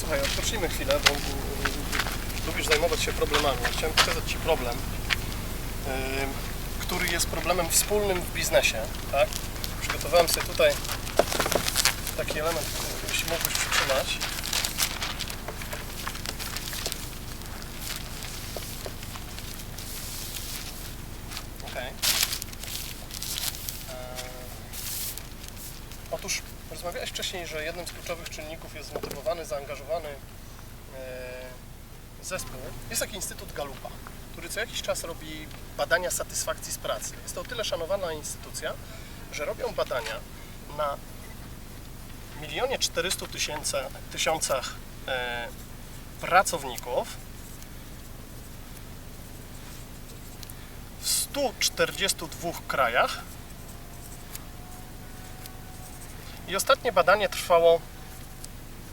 Słuchaj, odpocznijmy chwilę, bo lubisz zajmować się problemami. Chciałem pokazać Ci problem, który jest problemem wspólnym w biznesie, tak? Przygotowałem sobie tutaj taki element, się mógłbyś przytrzymać. Wcześniej, że jednym z kluczowych czynników jest zmotywowany, zaangażowany e, zespół. Jest taki Instytut Galupa, który co jakiś czas robi badania satysfakcji z pracy. Jest to o tyle szanowana instytucja, że robią badania na milionie 400 tysięcy, tysiącach e, pracowników w 142 krajach i ostatnie badanie trwało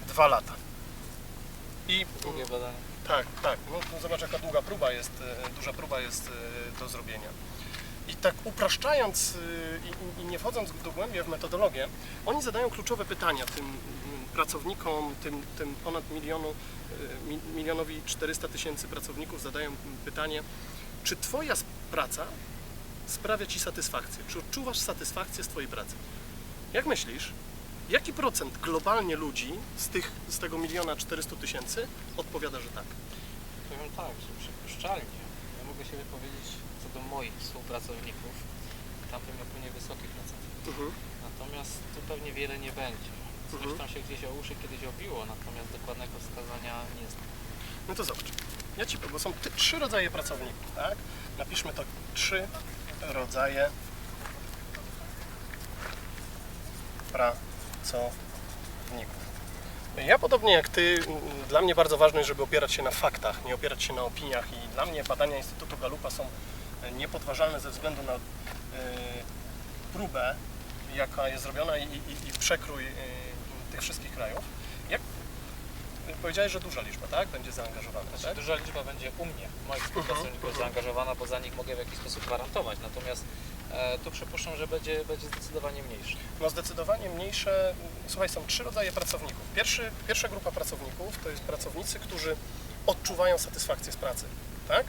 dwa lata. I Długie badanie. tak, tak. No, zobacz jaka długa próba jest, e, duża próba jest e, do zrobienia. I tak upraszczając e, i, i nie wchodząc dogłębnie w metodologię, oni zadają kluczowe pytania tym mm, pracownikom, tym, tym ponad milionu, mi- milionowi 400 tysięcy pracowników zadają pytanie, czy Twoja praca sprawia Ci satysfakcję? Czy odczuwasz satysfakcję z Twojej pracy? Jak myślisz, jaki procent globalnie ludzi z, tych, z tego miliona 400 tysięcy odpowiada, że tak? Powiem tak, że przypuszczalnie. Ja mogę się wypowiedzieć co do moich współpracowników. Tam wymiotuje wysoki procent. Natomiast tu pewnie wiele nie będzie. Coś Mhm. tam się gdzieś o uszy kiedyś obiło, natomiast dokładnego wskazania nie znam. No to zobacz. Ja ci powiem, bo są ty, trzy rodzaje pracowników, tak? Napiszmy to trzy rodzaje pracowników. Ja podobnie jak ty, dla mnie bardzo ważne jest, żeby opierać się na faktach, nie opierać się na opiniach i dla mnie badania Instytutu Galupa są e, niepodważalne ze względu na e, próbę, jaka jest zrobiona i, i, i przekrój e, tych wszystkich krajów. Jak powiedziałeś, że duża liczba, tak? Będzie zaangażowana, Znaczy, tak? duża liczba będzie u mnie, moich współpracowników mhm. zaangażowana, bo za nich mogę w jakiś sposób gwarantować. Natomiast e, tu przypuszczam, że będzie, będzie zdecydowanie mniejszy. No zdecydowanie mniejsze. Słuchaj, są trzy rodzaje pracowników. Pierwszy, pierwsza grupa pracowników to jest pracownicy, którzy odczuwają satysfakcję z pracy, tak?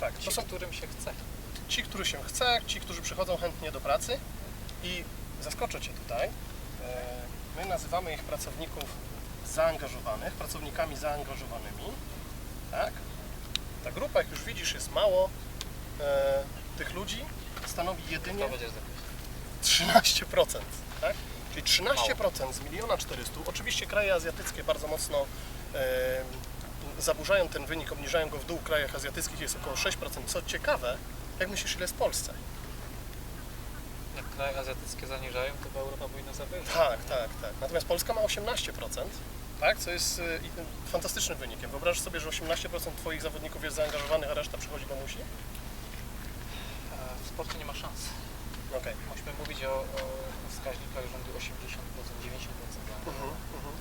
Tak, Ci, to są którym się chce. ci, którzy się chce, ci, którzy przychodzą chętnie do pracy i zaskoczę Cię tutaj. e, My nazywamy ich pracowników zaangażowanych, pracownikami zaangażowanymi, tak? Ta grupa, jak już widzisz, jest mało. E, tych ludzi stanowi jedynie To będzie zwykle. 13%, tak? Czyli 13% z miliona 400. Oczywiście kraje azjatyckie bardzo mocno e, zaburzają ten wynik, obniżają go w dół. W krajach azjatyckich jest około 6%. Co ciekawe, jak myślisz, ile jest w Polsce? Jak kraje azjatyckie zaniżają, to chyba Europa powinna zawyżać. Tak, tak, tak. Natomiast Polska ma 18%, tak? Co jest i- fantastycznym wynikiem. Wyobraź sobie, że 18% Twoich zawodników jest zaangażowanych, a reszta przychodzi, bo musi? Sporcie nie ma szans. Okej. Musimy mówić o, o wskaźnikach rzędu 80%, 90%. Mhm, mhm.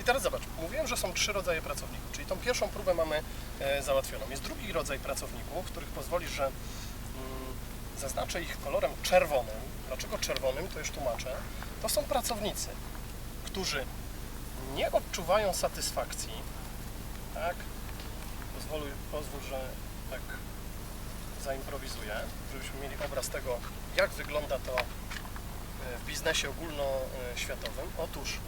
I teraz zobacz, mówiłem, że są trzy rodzaje pracowników, czyli tą pierwszą próbę mamy e, załatwioną. Jest drugi rodzaj pracowników, których pozwolisz, że mm, zaznaczę ich kolorem czerwonym. Dlaczego czerwonym, to już tłumaczę. To są pracownicy, którzy nie odczuwają satysfakcji, tak? Pozwól, pozwól że tak zaimprowizuję, żebyśmy mieli obraz tego, jak wygląda to e, w biznesie ogólnoświatowym. Otóż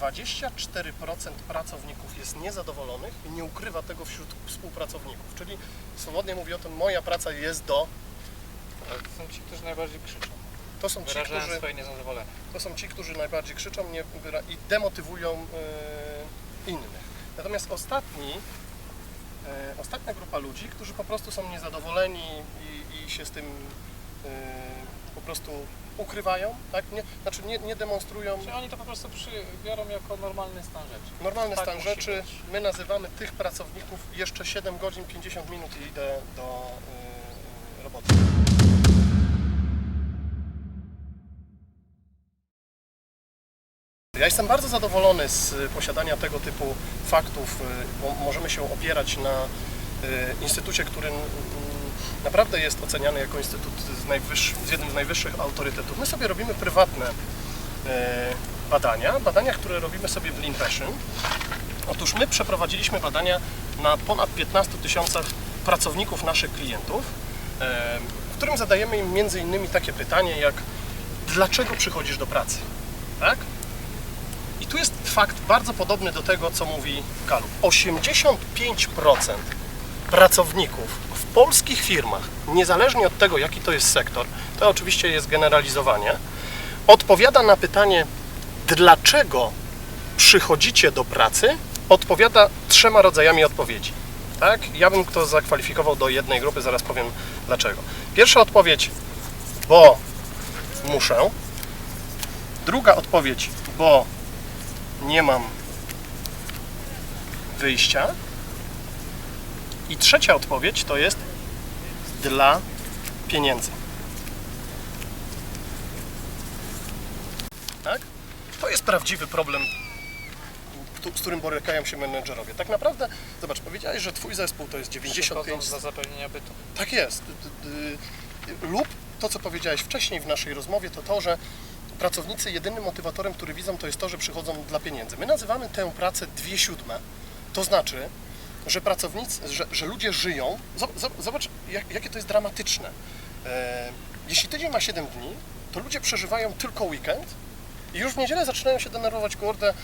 24% pracowników jest niezadowolonych i nie ukrywa tego wśród współpracowników. Czyli swobodnie mówi o tym, moja praca jest do. To są ci, którzy najbardziej krzyczą. To są ci, którzy, to są ci, którzy najbardziej krzyczą nie, i demotywują e, innych. Natomiast ostatni, ostatnia grupa ludzi, którzy po prostu są niezadowoleni i, i się z tym e, po prostu ukrywają, tak? Nie, znaczy nie, nie demonstrują. Czyli oni to po prostu biorą jako normalny stan rzeczy. Normalny Tak stan rzeczy. być. My nazywamy tych pracowników jeszcze 7 godzin 50 minut i idę do y, roboty. Ja jestem bardzo zadowolony z y, posiadania tego typu faktów, y, bo możemy się opierać na y, instytucie, który mm, naprawdę jest oceniany jako instytut z, z jednym z najwyższych autorytetów. My sobie robimy prywatne badania, badania, które robimy sobie w Passion. Otóż my przeprowadziliśmy badania na ponad 15 tysiącach pracowników naszych klientów, w którym zadajemy im między innymi takie pytanie jak dlaczego przychodzisz do pracy? Tak? Tu jest fakt bardzo podobny do tego, co mówi Kalu. 85% pracowników w polskich firmach, niezależnie od tego, jaki to jest sektor, to oczywiście jest generalizowanie, odpowiada na pytanie, dlaczego przychodzicie do pracy, odpowiada trzema rodzajami odpowiedzi. Tak? Ja bym to zakwalifikował do jednej grupy, zaraz powiem dlaczego. Pierwsza odpowiedź, bo muszę. Druga odpowiedź, bo nie mam wyjścia. I trzecia odpowiedź to jest dla pieniędzy. Tak? To jest prawdziwy problem, z którym borykają się menedżerowie. Tak naprawdę, zobacz, powiedziałeś, że Twój zespół to jest Przychodzą 95 za zapewnienia bytu. tak jest. Lub to, co powiedziałeś wcześniej w naszej rozmowie, to to, że pracownicy jedynym motywatorem, który widzą, to jest to, że przychodzą dla pieniędzy. My nazywamy tę pracę dwie siódme. To znaczy, że pracownicy, że, że ludzie żyją. Zob- zob- Zobacz, jak, jakie to jest dramatyczne. E, jeśli tydzień ma 7 dni, to ludzie przeżywają tylko weekend i już w niedzielę zaczynają się denerwować, kurde, y,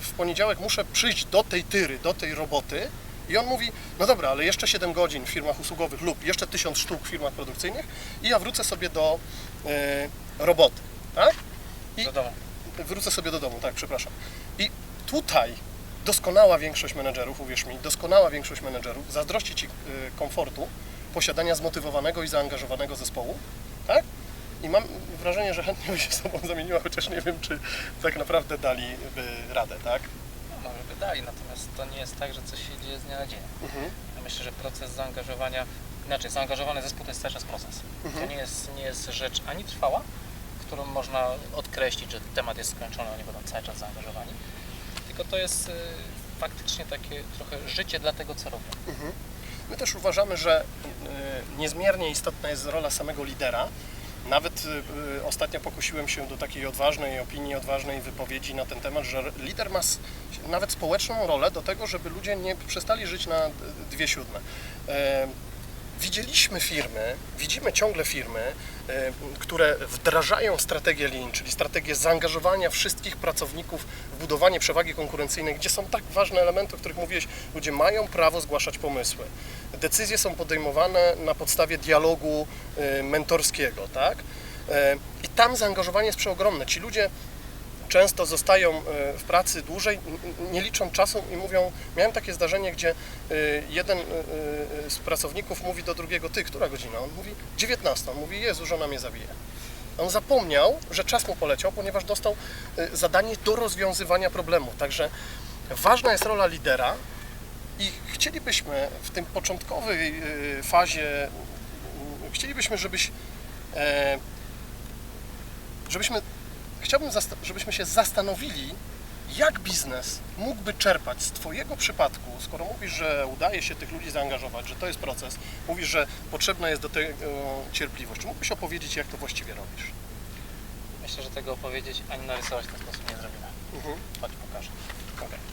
w poniedziałek muszę przyjść do tej tyry, do tej roboty i on mówi, no dobra, ale jeszcze 7 godzin w firmach usługowych lub jeszcze 1000 sztuk w firmach produkcyjnych i ja wrócę sobie do y, roboty, tak? I Do domu. wrócę sobie do domu, tak, przepraszam. I tutaj doskonała większość menedżerów, uwierz mi, doskonała większość menedżerów zazdrości Ci y, komfortu posiadania zmotywowanego i zaangażowanego zespołu, tak? I mam wrażenie, że chętnie by się z Tobą zamieniła, chociaż nie wiem, czy tak naprawdę daliby radę, tak? No, może by dali, natomiast to nie jest tak, że coś się dzieje z dnia na dzień. Mhm. Ja myślę, że proces zaangażowania, inaczej, zaangażowany zespół to jest cały czas proces. Mhm. To nie jest, nie jest rzecz ani trwała, którą można odkreślić, że temat jest skończony, oni będą cały czas zaangażowani, tylko to jest y, faktycznie takie trochę życie dla tego, co robią. Mhm. My też uważamy, że y, niezmiernie istotna jest rola samego lidera. Nawet y, ostatnio pokusiłem się do takiej odważnej opinii, odważnej wypowiedzi na ten temat, że lider ma nawet społeczną rolę do tego, żeby ludzie nie przestali żyć na dwie siódme. Widzieliśmy firmy, widzimy ciągle firmy, e, które wdrażają strategię Lean, czyli strategię zaangażowania wszystkich pracowników w budowanie przewagi konkurencyjnej, gdzie są tak ważne elementy, o których mówiłeś. Ludzie mają prawo zgłaszać pomysły. Decyzje są podejmowane na podstawie dialogu e, mentorskiego, tak? E, I tam zaangażowanie jest przeogromne. Ci ludzie często zostają e, w pracy dłużej, nie liczą czasu i mówią, miałem takie zdarzenie, gdzie e, jeden e, z pracowników mówi do drugiego, ty, która godzina? On mówi 19, on mówi, Jezu, żona mnie zabije. On zapomniał, że czas mu poleciał, ponieważ dostał zadanie do rozwiązywania problemu. Także ważna jest rola lidera i chcielibyśmy w tym początkowej fazie, chcielibyśmy, żebyś żebyśmy chciałbym, żebyśmy się zastanowili, jak biznes mógłby czerpać z Twojego przypadku, skoro mówisz, że udaje się tych ludzi zaangażować, że to jest proces, mówisz, że potrzebna jest do tego cierpliwość. Czy mógłbyś opowiedzieć, jak to właściwie robisz? Myślę, że tego opowiedzieć ani narysować w ten sposób nie zrobimy. Mhm. Chodź, pokażę. okej.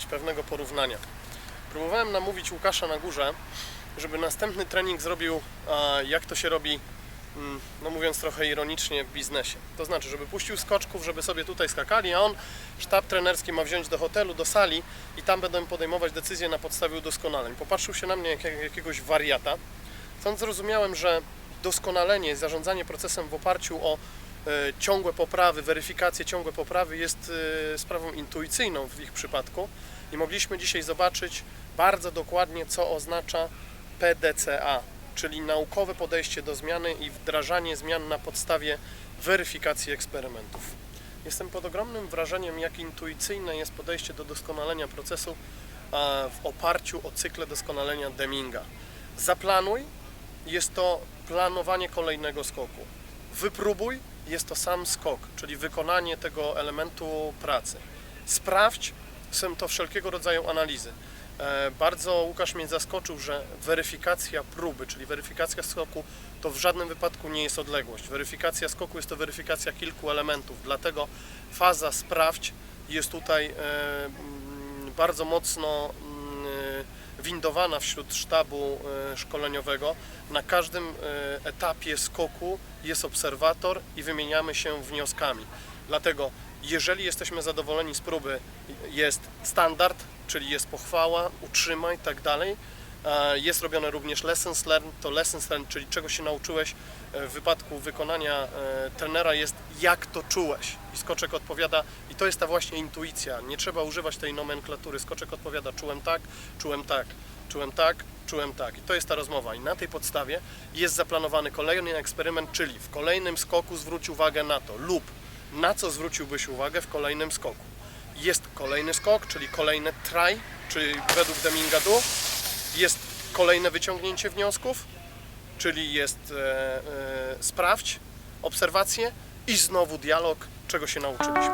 Zrobić pewnego porównania. Próbowałem namówić Łukasza na górze, żeby następny trening zrobił, jak to się robi, mm, no mówiąc trochę ironicznie, w biznesie. To znaczy, żeby puścił skoczków, żeby sobie tutaj skakali, a on, sztab trenerski ma wziąć do hotelu, do sali i tam będą podejmować decyzje na podstawie udoskonaleń. Popatrzył się na mnie jak jak jakiegoś wariata. Stąd zrozumiałem, że doskonalenie, zarządzanie procesem w oparciu o ciągłe poprawy, weryfikację ciągłe poprawy jest e, sprawą intuicyjną w ich przypadku i mogliśmy dzisiaj zobaczyć bardzo dokładnie, co oznacza PDCA, czyli naukowe podejście do zmiany i wdrażanie zmian na podstawie weryfikacji eksperymentów. Jestem pod ogromnym wrażeniem, jak intuicyjne jest podejście do doskonalenia procesu w oparciu o cykle doskonalenia Deminga. Zaplanuj, jest to planowanie kolejnego skoku. Wypróbuj, jest to sam skok, czyli wykonanie tego elementu pracy. Sprawdź, są to wszelkiego rodzaju analizy. E, Bardzo Łukasz mnie zaskoczył, że weryfikacja próby, czyli weryfikacja skoku, to w żadnym wypadku nie jest odległość. Weryfikacja skoku jest to weryfikacja kilku elementów, dlatego faza sprawdź jest tutaj e, bardzo mocno windowana wśród sztabu e, szkoleniowego. Na każdym e, etapie skoku jest obserwator i wymieniamy się wnioskami. Dlatego, jeżeli jesteśmy zadowoleni z próby, jest standard, czyli jest pochwała, utrzymaj, tak dalej. E, Jest robione również lessons learned, to lessons learned, czyli czego się nauczyłeś w wypadku wykonania trenera jest jak to czułeś. I skoczek odpowiada, i to jest ta właśnie intuicja, nie trzeba używać tej nomenklatury. Skoczek odpowiada, czułem tak, czułem tak, czułem tak, czułem tak. I to jest ta rozmowa. I na tej podstawie jest zaplanowany kolejny eksperyment, czyli w kolejnym skoku zwróć uwagę na to lub na co zwróciłbyś uwagę w kolejnym skoku. Jest kolejny skok, czyli kolejne try, czyli według Deminga do, jest kolejne wyciągnięcie wniosków, czyli jest e, e, sprawdź, obserwacje i znowu dialog, czego się nauczyliśmy.